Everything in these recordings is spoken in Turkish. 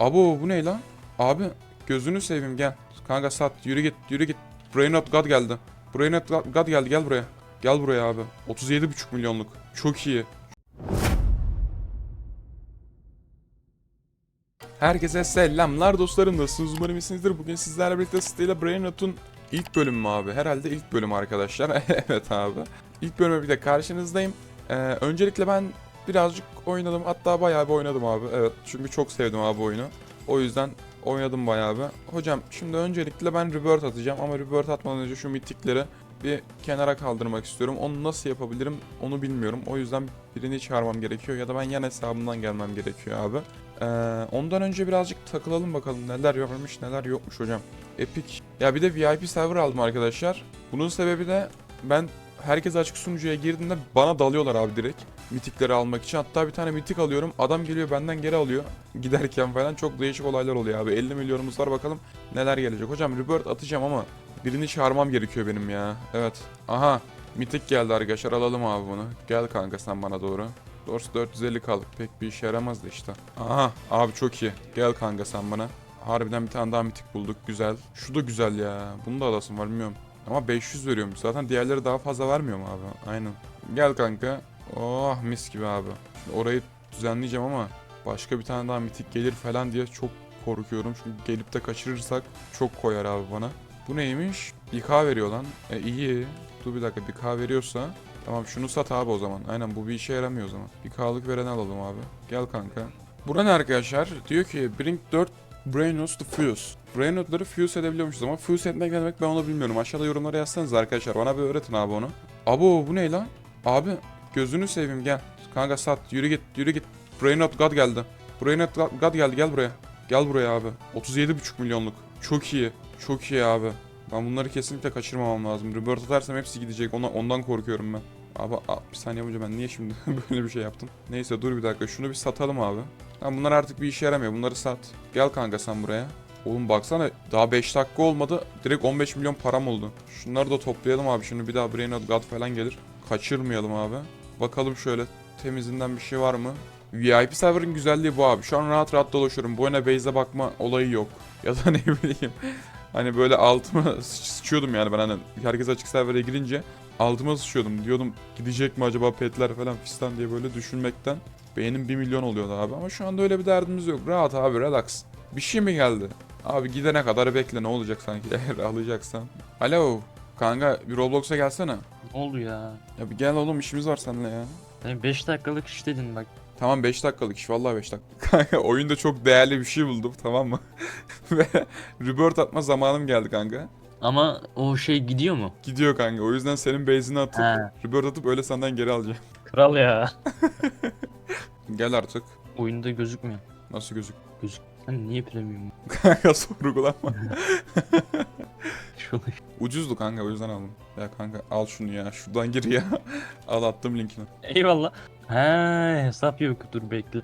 Abo bu ne lan? Abi gözünü seveyim gel. Kanka sat yürü git yürü git. Brainrot God geldi. Brainrot God God geldi gel buraya. Gel buraya abi. 37,5 milyonluk. Çok iyi. Herkese selamlar dostlarım nasılsınız umarım iyisinizdir. Bugün sizlerle birlikte City ile Brainrot'un ilk bölümü mü abi? Herhalde ilk bölüm arkadaşlar. evet abi. İlk bölüme bir de karşınızdayım. Ee, öncelikle ben birazcık oynadım. Hatta bayağı bir oynadım abi. Evet çünkü çok sevdim abi oyunu. O yüzden oynadım bayağı bir. Hocam şimdi öncelikle ben rebirth atacağım ama rebirth atmadan önce şu mitikleri bir kenara kaldırmak istiyorum. Onu nasıl yapabilirim onu bilmiyorum. O yüzden birini çağırmam gerekiyor ya da ben yan hesabımdan gelmem gerekiyor abi. Ee, ondan önce birazcık takılalım bakalım neler varmış neler yokmuş hocam. Epic. Ya bir de VIP server aldım arkadaşlar. Bunun sebebi de ben herkes açık sunucuya girdiğinde bana dalıyorlar abi direkt. Mitikleri almak için. Hatta bir tane mitik alıyorum. Adam geliyor benden geri alıyor. Giderken falan çok değişik olaylar oluyor abi. 50 milyonumuz var bakalım neler gelecek. Hocam rebirth atacağım ama birini çağırmam gerekiyor benim ya. Evet. Aha. Mitik geldi arkadaşlar alalım abi bunu. Gel kanka sen bana doğru. Doğrusu 450 kaldık. Pek bir işe yaramaz da işte. Aha abi çok iyi. Gel kanka sen bana. Harbiden bir tane daha mitik bulduk. Güzel. Şu da güzel ya. Bunu da alasım var bilmiyorum. Ama 500 veriyormuş. Zaten diğerleri daha fazla vermiyor abi? Aynen. Gel kanka. Oh mis gibi abi. Şimdi orayı düzenleyeceğim ama başka bir tane daha mitik gelir falan diye çok korkuyorum. Çünkü gelip de kaçırırsak çok koyar abi bana. Bu neymiş? 1K veriyor lan. E iyi. Dur bir dakika 1K veriyorsa Tamam şunu sat abi o zaman. Aynen bu bir işe yaramıyor o zaman. Bir veren alalım abi. Gel kanka. Bura ne arkadaşlar? Diyor ki bring 4 Brainrots to fuse. Brainrotları fuse edebiliyormuşuz ama fuse etmek ne demek ben onu bilmiyorum. Aşağıda yorumlara yazsanız arkadaşlar. Bana bir öğretin abi onu. Abo bu ne lan? Abi gözünü seveyim gel. Kanka sat yürü git yürü git. Brainrot God geldi. Brainrot God- God geldi gel buraya. Gel buraya abi. 37,5 milyonluk. Çok iyi. Çok iyi abi. Ben bunları kesinlikle kaçırmamam lazım. Rebirth atarsam hepsi gidecek. Ona, ondan korkuyorum ben. Abi a, bir saniye önce ben niye şimdi böyle bir şey yaptım? Neyse dur bir dakika şunu bir satalım abi. Tamam bunlar artık bir işe yaramıyor. Bunları sat. Gel kanka sen buraya. Oğlum baksana daha 5 dakika olmadı. Direkt 15 milyon param oldu. Şunları da toplayalım abi. Şimdi bir daha Brain of God falan gelir. Kaçırmayalım abi. Bakalım şöyle temizinden bir şey var mı? VIP server'ın güzelliği bu abi. Şu an rahat rahat dolaşıyorum. Buena Base'e bakma olayı yok. Ya da ne bileyim. Hani böyle altıma sıç- sıçıyordum yani ben hani herkes açık server'e girince altıma sıçıyordum. Diyordum gidecek mi acaba petler falan fistan diye böyle düşünmekten beynim 1 milyon oluyordu abi. Ama şu anda öyle bir derdimiz yok. Rahat abi relax. Bir şey mi geldi? Abi gidene kadar bekle ne olacak sanki eğer alacaksan. Alo kanka bir Roblox'a gelsene. Ne oldu ya? Ya bir gel oğlum işimiz var seninle ya. Sen 5 dakikalık iş dedin bak. Tamam 5 dakikalık iş vallahi 5 dakika. Kanka oyunda çok değerli bir şey buldum tamam mı? Ve rebirth atma zamanım geldi kanka. Ama o şey gidiyor mu? Gidiyor kanka o yüzden senin base'ini atıp He. rebirth atıp öyle senden geri alacağım. Kral ya. Gel artık. Oyunda gözükmüyor. Nasıl gözük? Sen niye premium? Kanka sorgulama. Şunu Ucuzdu kanka o yüzden aldım. Ya kanka al şunu ya şuradan gir ya. al attım linkini. Eyvallah. He hesap yok dur bekle.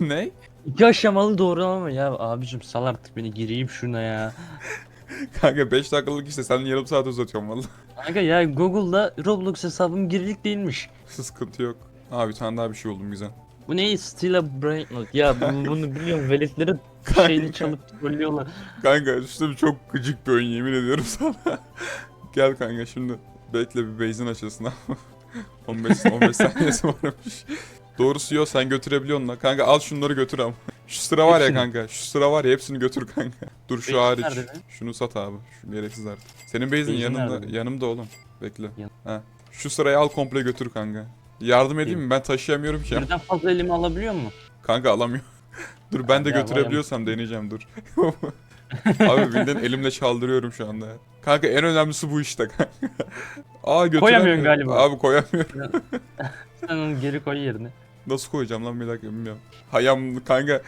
ne? İki aşamalı doğru ama ya abicim sal artık beni gireyim şuna ya. Kanka 5 dakikalık işte sen yarım saat uzatıyorum valla. Kanka ya Google'da Roblox hesabım girilik değilmiş. Sıkıntı yok. Aa bir tane daha bir şey buldum güzel. Bu ne? Stila Brain Ya bunu, bunu biliyorum veletlerin şeyini çalıp trollüyorlar. Kanka üstüm çok gıcık bir oyun yemin ediyorum sana. Gel kanka şimdi bekle bir base'in açılsın abi. 15 15 saniyesi varmış. Doğrusu yok sen götürebiliyorsun lan. Kanka al şunları götür ama. Şu sıra var ya Hepsini. kanka. Şu sıra var ya hepsini götür kanka. Dur şu Base hariç. nerede be? Şunu sat abi. Şu gereksiz artık. Senin base'in Base'in yanında nerede? yanımda oğlum. Bekle. Yan- Ha. Şu sırayı al komple götür kanka. Yardım edeyim mi? Ben taşıyamıyorum ki. Birden fazla elime alabiliyor mu? Kanka alamıyor. dur ben de Ya, götürebiliyorsam deneyeceğim dur. Abi bildiğin elimle çaldırıyorum şu anda. Kanka en önemlisi bu işte kanka. Aa götüremiyorum. Koyamıyorsun galiba. Abi koyamıyorum. Sen onu geri koy yerine. Nasıl koyacağım lan bir dakika bilmiyorum. Hayam kanka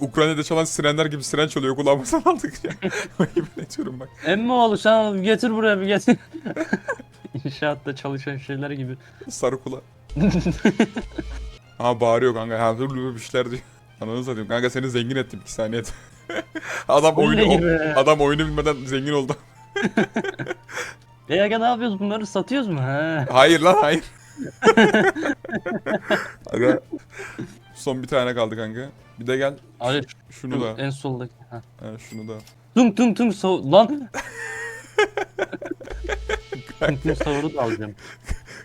Ukrayna'da çalan sirenler gibi siren çalıyor kulağımızdan aldık ya. Yemin ediyorum bak. Emmi oğlu sen onu getir buraya bir getir. İnşaatta çalışan şeyler gibi. Sarı kula. Aha bağırıyor kanka. Ha dur dur bir şeyler diyor. Ananı satayım. Kanka seni zengin ettim 2 saniye. adam oyunu Oley be. adam oyunu bilmeden zengin oldu. E aga ne yapıyoruz bunları satıyoruz mu? He. Hayır lan hayır. Aga Son bir tane kaldı kanka. Bir de gel. Ş- Şunu da. En soldaki. Ha. Ha, şunu da. Tung tung tung sav... Lan! tung tung savuru da alacağım.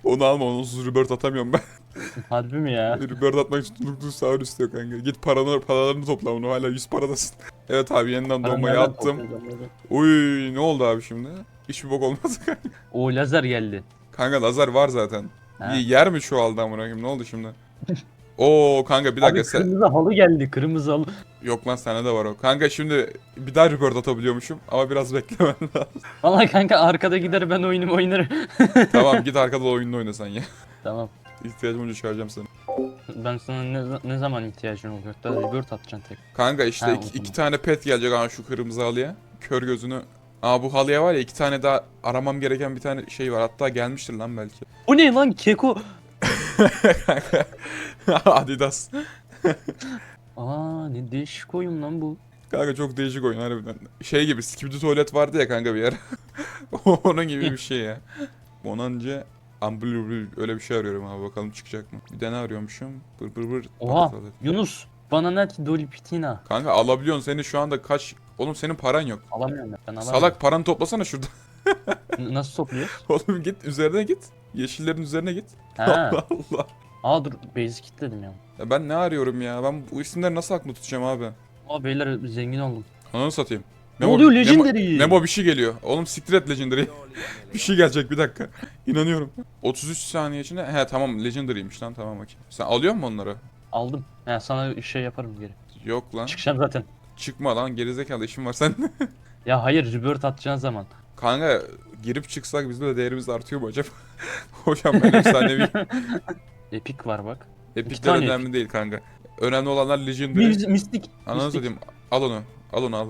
Onu alma onsuz rebirth atamıyorum ben. Harbi mi ya? rebirth atmak için tuttuğun sağır istiyor kanka. Git paranı, paralarını topla onu hala 100 paradasın. evet abi yeniden doğmayı nereden attım. toplayacağım böyle? Uy ne oldu abi şimdi? Hiçbir bok olmaz kanka. O lazer geldi. Kanka lazer var zaten. Ha. Yer mi şu aldı amına koyayım? Ne oldu şimdi? Oo kanka bir dakika Abi sen... kırmızı halı geldi. Kırmızı halı. Yok lan sende de var o. Kanka şimdi bir daha rebirth atabiliyormuşum ama biraz beklemen lazım. Vallahi kanka arkada gider ben oyunumu oynarım. tamam git arkada oyununu oyna sen ya. tamam. İhtiyacım olunca çağıracağım seni. Ben sana ne, ne zaman ihtiyacın olacak da rebirth atacaksın tek. Kanka işte Ha, iki, iki tane pet gelecek ama şu kırmızı halıya. Kör gözünü. Aa bu halıya var ya iki tane daha aramam gereken bir tane şey var. Hatta gelmiştir lan belki. O ne lan keko? Adidas. Aa ne değişik oyun lan bu. Kanka çok değişik oyun harbiden. Şey gibi Skibidi tuvalet vardı ya kanka bir yer. Onun gibi bir şey ya. Önce Unbelievable öyle bir şey arıyorum abi bakalım çıkacak mı? Bir de ne arıyormuşum? Bır bır bır. Oha tuvalet. Yunus bana net Dolipitina. Kanka alabiliyorsun seni şu anda kaç... Oğlum senin paran yok. Alamıyorum ben. ben alamıyorum. Salak paranı toplasana şurada. N- Nasıl topluyoruz? Oğlum git üzerine git. Yeşillerin üzerine git. Ha. Allah Allah. Aa dur basic kitledim ya. Ya ben ne arıyorum ya? Ben bu isimleri nasıl aklımda tutacağım abi? Aa beyler zengin oldum. Ananı satayım. Ne Memo- oluyor Memo- Legendary? Memo bir şey geliyor. Oğlum siktir et Legendary. bir şey gelecek bir dakika. İnanıyorum. 33 saniye içinde. He tamam Legendary'ymiş lan tamam okey. Sen alıyor musun onları? Aldım. Ya sana şey yaparım geri. Yok lan. Çıkacağım zaten. Çıkma lan gerizekalı işim var sen. Ya hayır rebirth atacağın zaman. Kanka girip çıksak bizim de değerimiz artıyor mu acaba? Hocam ben efsanevi. Epic var bak. Epikler tane önemli değil kanka. Önemli olanlar Legendary. Mis- mistik. Ananı mistik. satayım. Al onu. Al onu al.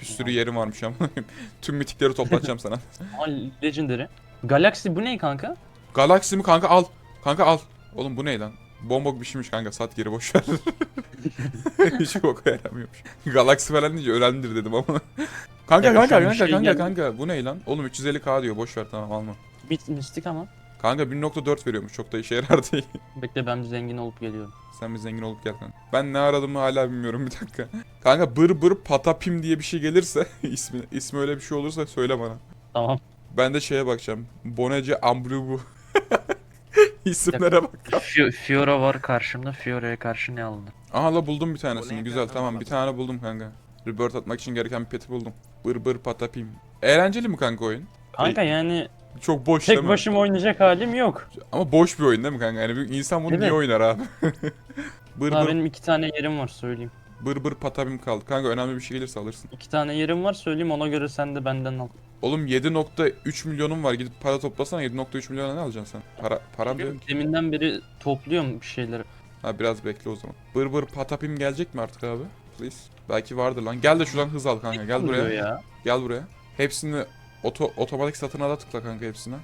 Bir sürü yerim varmış ama. Tüm mitikleri toplatacağım sana. Aa legendary. Galaxy bu ne kanka? Galaxy mi kanka al. Kanka al. Oğlum bu ne lan? Bombok bir şeymiş kanka sat geri boş ver. Hiç boka yaramıyormuş. Galaxy falan deyince önemlidir dedim ama. kanka Ya kanka bir kanka şey kanka kanka bu ne lan? Oğlum 350k diyor boş ver tamam alma. Mit mistik ama. Kanka 1.4 veriyormuş çok da işe yarar değil. Bekle ben bir zengin olup geliyorum. Sen bir zengin olup gel kanka. Ben ne aradığımı hala bilmiyorum bir dakika. Kanka bır bır patapim diye bir şey gelirse ismi ismi öyle bir şey olursa söyle bana. Tamam. Ben de şeye bakacağım. Bonece Ambrubu. İsimlere bak. Fi- Fiora var karşımda. Fiora'ya karşı ne alınır? Aha la buldum bir tanesini. Güzel tamam bir tane buldum kanka. Rebirth atmak için gereken bir peti buldum. Bır bır patapim. Eğlenceli mi kanka oyun? Kanka yani Çok boş değil tek mi? başıma oynayacak halim yok. Ama boş bir oyun değil mi kanka? Yani bir insan bunu Evet. niye oynar abi? bır Daha bır, benim iki tane yerim var söyleyeyim. bır bır patapim kaldı. Kanka önemli bir şey gelirse alırsın. İki tane yerim var söyleyeyim ona göre sen de benden al. Oğlum 7.3 milyonum var. Gidip para toplasana 7.3 milyona ne alacaksın sen? Para, param yok. Deminden beri topluyorum bir şeyleri. Ha biraz bekle o zaman. Bır bır patapim gelecek mi artık abi? Please. Belki vardır lan. Gel de şuradan hız al kanka. Gel buraya. Ya. Gel buraya. Hepsini oto, otomatik satın ala tıkla kanka hepsine.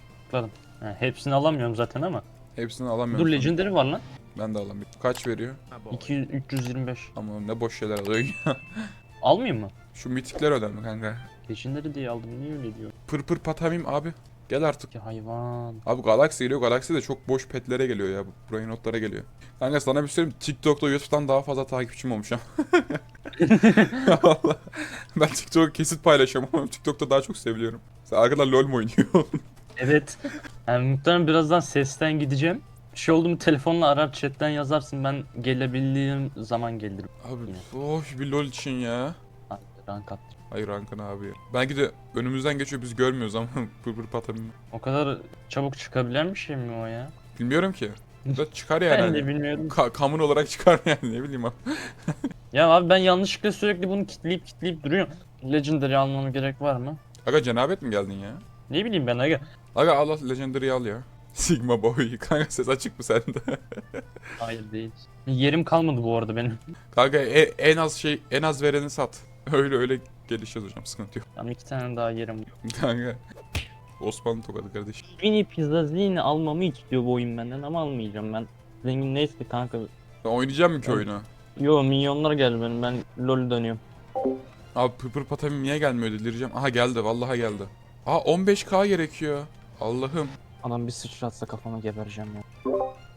Ha, hepsini alamıyorum zaten ama. Hepsini alamıyorum. Dur. Legendary var lan. Ben de alamıyorum. Kaç veriyor? 200, 325. Ama ne boş şeyler alıyor ya. Almayayım mı? Şu mitikler önemli kanka. Legendary diye aldım niye öyle diyor? Pır pır patamim abi. Gel artık. Ki hayvan. Abi Galaxy geliyor. Galaxy de çok boş petlere geliyor ya. Brain notlara geliyor. Kanka sana bir söyleyeyim. TikTok'ta YouTube'dan daha fazla takipçim olmuş ha. Valla. Ben TikTok kesit paylaşıyorum ama TikTok'ta daha çok seviliyorum. Sen arkadan LoL mu oynuyorsun? Evet. Yani muhtemelen birazdan sesten gideceğim. Bir şey oldu mu telefonla arar chatten yazarsın ben gelebildiğim zaman gelirim. Abi boş bir LoL için ya. Rank at. Hayır Rankın abi. Belki de önümüzden geçiyor biz görmüyoruz ama pır pır patamim. O kadar çabuk çıkabilen bir şey mi o ya? Bilmiyorum ki. Da çıkar yani. ben de bilmiyorum. Ka- kamun olarak çıkar yani ne bileyim abi. Ya abi ben yanlışlıkla sürekli bunu kitleyip kitleyip duruyorum. Legendary almama gerek var mı? Aga cenabet mi geldin ya? Ne bileyim ben aga. Aga al al Legendary'i al ya. Sigma boy. Kanka ses açık mı sende? Hayır değil. Yerim kalmadı bu arada benim. Kanka e- en az şey en az vereni sat. Öyle öyle gelişeceğiz hocam sıkıntı yok. Tamam iki tane daha yerim. Kanka. Osmanlı tokadı kardeşim. Mini pizza zini almamı istiyor bu oyun benden ama almayacağım ben. Zengin neyse kanka. Sen oynayacak mısın ki Ben- oyunu? Yo milyonlar geldi benim ben lol dönüyorum. Abi pırpır patamim niye gelmiyor delireceğim. Aha geldi vallahi geldi. Aa 15k gerekiyor. Allah'ım. Adam bir sıçratsa kafama gebereceğim ya.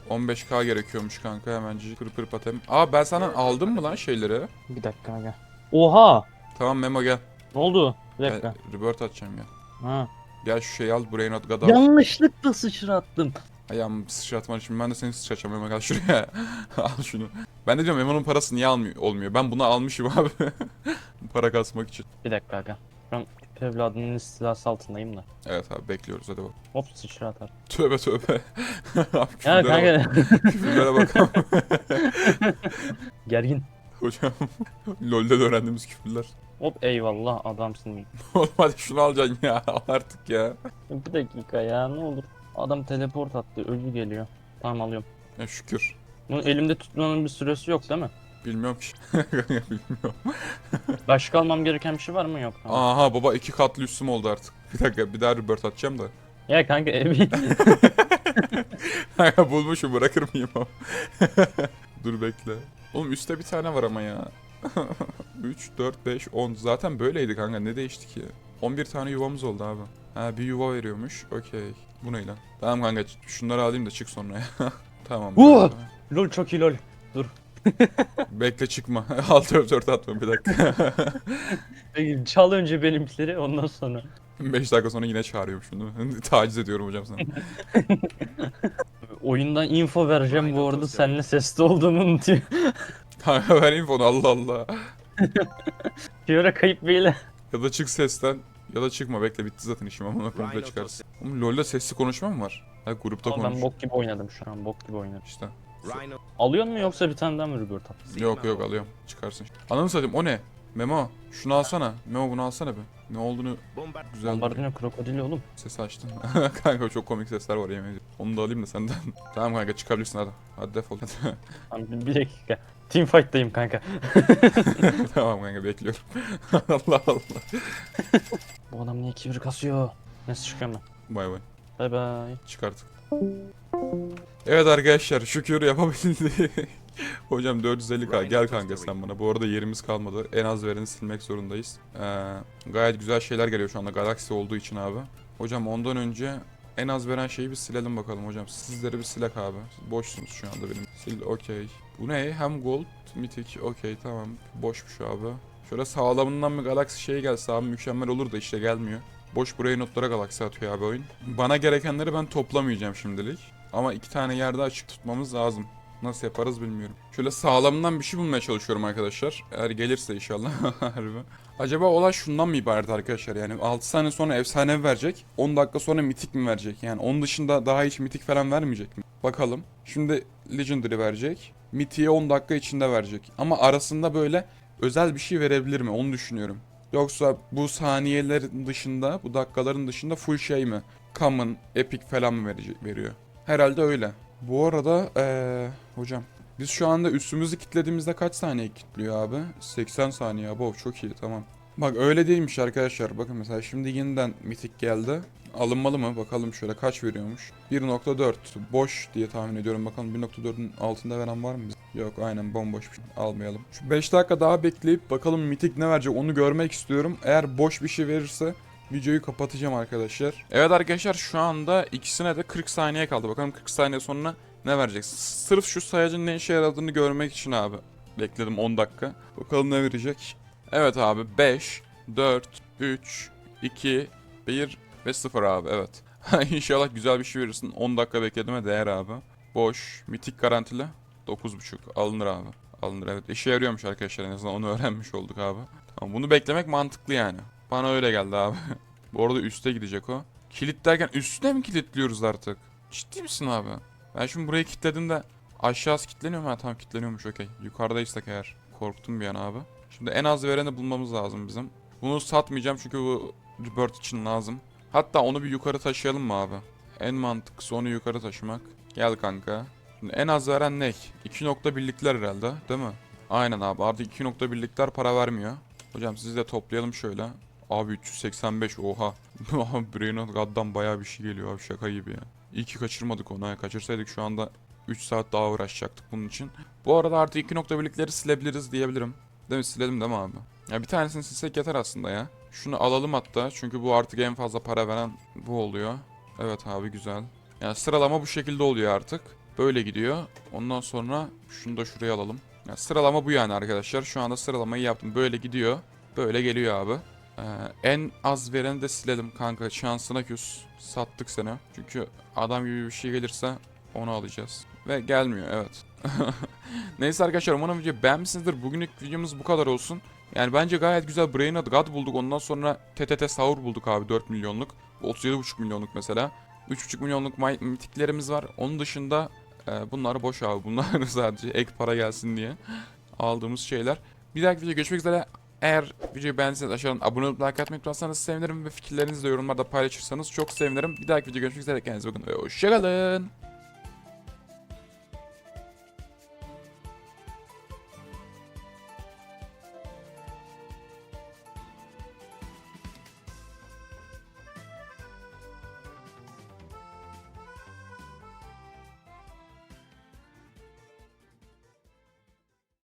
15k gerekiyormuş kanka hemencik pır pır patem. Aa ben senden aldım mı lan şeyleri? Bir dakika aga. Oha! Tamam Memo gel. Ne oldu? Bir Gel, dakika. Rebirth atacağım ya. Ha. Gel şu şeyi al buraya not gadar. Yanlışlıkla sıçrattım. Ayağım sıçratman için ben de seni sıçratacağım Memo gel şuraya. al şunu. Ben de diyorum Memo'nun parası niye almıyor, olmuyor? Ben bunu almışım abi. Para kasmak için. Bir dakika aga. Şu an evladının istilası altındayım da. Evet abi bekliyoruz hadi bak. Hop sıçra atar. Tövbe tövbe. abi Ya bak. kanka. Küfürlere bakalım. Gergin. Hocam LoL'de de öğrendiğimiz küfürler. Hop eyvallah adamsın. Oğlum hadi şunu alacaksın ya al artık ya. Bir dakika ya ne olur. Adam teleport attı ölü geliyor. Tamam alıyorum. Ya şükür. Bunu elimde tutmanın bir süresi yok değil mi? Bilmiyorum ki. Bilmiyorum. Başka almam gereken bir şey var mı yok? Tamam. Aha baba iki katlı üstüm oldu artık. Bir dakika bir daha rebirth atacağım da. Ya kanka evi. Bulmuşum bırakır mıyım ama. Dur bekle. Oğlum üstte bir tane var ama ya. 3, 4, 5, 10. Zaten böyleydi kanka ne değişti ki? 11 tane yuvamız oldu abi. Ha bir yuva veriyormuş. Okey. Bu ne lan? Tamam kanka şunları alayım da çık sonra ya. tamam. Uh! lol çok iyi lol. Bekle çıkma. Alt F4 atma bir dakika. Peki, Çal önce benimkileri ondan sonra. 5 dakika sonra yine çağırıyorum şunu. Taciz ediyorum hocam sana. Oyundan info vereceğim bu arada seninle sesli olduğumu unutuyor. Kanka ver infonu Allah Allah. Fiora kayıp beyler. Ya da çık sesten ya da çıkma bekle bitti zaten işim ama komple çıkarsın. Oğlum LoL'de sesli konuşma mı var? Ha grupta Ama konuş. ben bok gibi oynadım şu an bok gibi oynadım. İşte. Rhino. Alıyor mu yoksa bir tane daha mı rübür? Yok yok alıyorum. Çıkarsın. Ananı satayım o ne? Memo şunu alsana. Memo bunu alsana bir. Ne olduğunu güzel Bombardino krokodili oğlum. ses açtın. kanka çok komik sesler var yemin ediyorum. Onu da alayım da senden. tamam kanka çıkabilirsin hadi. Hadi defol. Bir, dakika. Teamfight'tayım kanka. tamam kanka bekliyorum. Allah Allah. Bu adam niye kibir kasıyor? Neyse çıkıyorum ben. Bay bay. Bay bay. Çıkart. Evet arkadaşlar şükür yapabildik. Hocam 450k gel kanka sen bana. Bu arada yerimiz kalmadı. En az vereni silmek zorundayız. Ee, gayet güzel şeyler geliyor şu anda Galaxy olduğu için abi. Hocam ondan önce en az veren şeyi bir silelim bakalım hocam. Sizleri bir silek abi. Siz boşsunuz şu anda benim. Sil okey. Bu ne? Hem gold, mythic okey tamam. Boşmuş abi. Şöyle sağlamından bir Galaxy şey gelse abi mükemmel olur da işte gelmiyor. Boş buraya notlara Galaxy atıyor abi oyun. Bana gerekenleri ben toplamayacağım şimdilik. Ama iki tane yerde açık tutmamız lazım. Nasıl yaparız bilmiyorum. Şöyle sağlamından bir şey bulmaya çalışıyorum arkadaşlar. Eğer gelirse inşallah. Acaba olay şundan mı ibaret arkadaşlar? Yani 6 saniye sonra efsane verecek. 10 dakika sonra mitik mi verecek? Yani onun dışında daha hiç mitik falan vermeyecek mi? Bakalım. Şimdi Legendary verecek. Mitik'e 10 dakika içinde verecek. Ama arasında böyle özel bir şey verebilir mi? Onu düşünüyorum. Yoksa bu saniyelerin dışında, bu dakikaların dışında full şey mi? Common, Epic falan mı verecek, veriyor? Herhalde öyle. Bu arada eee hocam biz şu anda üstümüzü kilitlediğimizde kaç saniye kilitliyor abi? 80 saniye abi çok iyi tamam. Bak öyle değilmiş arkadaşlar. Bakın mesela şimdi yeniden mitik geldi. Alınmalı mı? Bakalım şöyle kaç veriyormuş. 1.4 boş diye tahmin ediyorum. Bakalım 1.4'ün altında veren var mı? Yok aynen bomboş bir şey. Almayalım. Şu 5 dakika daha bekleyip bakalım mitik ne verecek onu görmek istiyorum. Eğer boş bir şey verirse videoyu kapatacağım arkadaşlar. Evet arkadaşlar şu anda ikisine de 40 saniye kaldı. Bakalım 40 saniye sonra ne verecek? Sırf şu sayacın ne işe yaradığını görmek için abi. Bekledim 10 dakika. Bakalım ne verecek. Evet abi 5, 4, 3, 2, 1 ve 0 abi evet. İnşallah güzel bir şey verirsin. 10 dakika beklediğime değer abi. Boş, mitik garantili. 9.5 alınır abi. Alınır evet. İşe yarıyormuş arkadaşlar en azından onu öğrenmiş olduk abi. Tamam bunu beklemek mantıklı yani. Bana öyle geldi abi. Bu arada üste gidecek o. Kilit derken üstüne mi kilitliyoruz artık? Ciddi misin abi? Ben şimdi burayı kilitledim aşağısı kilitleniyor mu? Ha tamam kilitleniyormuş okey. Yukarıdaysak eğer. Korktum bir an abi. Şimdi en az vereni bulmamız lazım bizim. Bunu satmayacağım çünkü bu Rebirth için lazım. Hatta onu bir yukarı taşıyalım mı abi? En mantıklısı onu yukarı taşımak. Gel kanka. Şimdi en az veren ne? 2 nokta birlikler herhalde değil mi? Aynen abi artık 2 nokta birlikler para vermiyor. Hocam sizi de toplayalım şöyle. Abi 385 oha. Brain of God'dan bayağı bir şey geliyor abi şaka gibi ya. İyi ki kaçırmadık onu. Kaçırsaydık şu anda 3 saat daha uğraşacaktık bunun için. Bu arada artık 2 nokta birlikleri silebiliriz diyebilirim. Değil mi? Silelim değil mi abi? Ya bir tanesini silsek yeter aslında ya. Şunu alalım hatta çünkü bu artık en fazla para veren bu oluyor. Evet abi güzel. Yani sıralama bu şekilde oluyor artık. Böyle gidiyor. Ondan sonra şunu da şuraya alalım. Ya sıralama bu yani arkadaşlar. Şu anda sıralamayı yaptım. Böyle gidiyor. Böyle geliyor abi. Ee, en az vereni de silelim kanka. Şansına küs. Sattık seni. Çünkü adam gibi bir şey gelirse onu alacağız. Ve gelmiyor evet. Neyse arkadaşlar umarım videoyu beğenmişsinizdir. Bugünlük videomuz bu kadar olsun. Yani bence gayet güzel Brain adı God bulduk. Ondan sonra TTT Sahur bulduk abi 4 milyonluk. 37,5 milyonluk mesela. 3,5 milyonluk mitiklerimiz var. Onun dışında e, bunlar boş abi. Bunlar sadece ek para gelsin diye aldığımız şeyler. Bir dahaki videoda görüşmek üzere. Eğer videoyu beğendiyseniz aşağıdan abone olup like atmayı unutmazsanız sevinirim ve fikirlerinizi de yorumlarda paylaşırsanız çok sevinirim. Bir dahaki videoda görüşmek üzere. Kendinize bakın ve hoşçakalın.